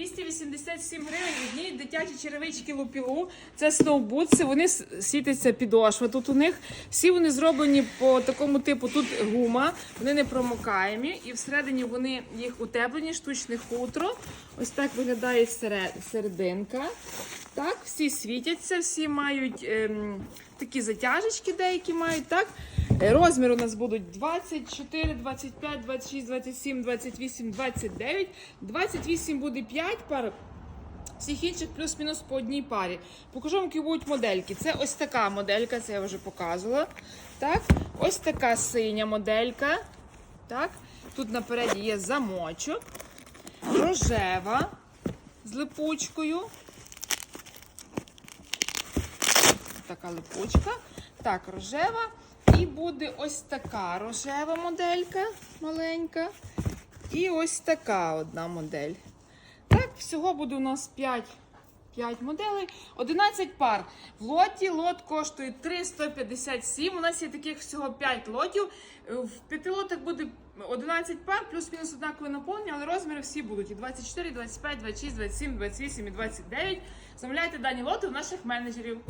287 гривень одні дитячі черевички лупілу. Це сноубутси, вони світяться підошва. Тут у них всі вони зроблені по такому типу. Тут гума, вони не промокаємі, і всередині вони їх утеплені, штучне хутро. Ось так виглядає серединка. Так, всі світяться, всі мають ем, такі затяжечки, деякі мають. Так, розмір у нас будуть 24, 25, 26, 27, 28, 29. 28 буде 5 пар. Всіх інших плюс-мінус по одній парі. Покажу вам, які будуть модельки. Це ось така моделька, це я вже показувала. Так, ось така синя моделька. Так, тут напереді є замочок. Рожева з липучкою. Така липучка. Так, рожева. І буде ось така рожева моделька маленька. І ось така одна модель. Так, всього буде у нас 5, 5 моделей, 11 пар. В лоті лот коштує 357. У нас є таких всього 5 лотів. В п'яти лотах буде 11 пар, плюс-мінус однакове наповнення, але розміри всі будуть і 24, 25, 26, 27, 28 і 29. Замовляйте дані лоти у наших менеджерів.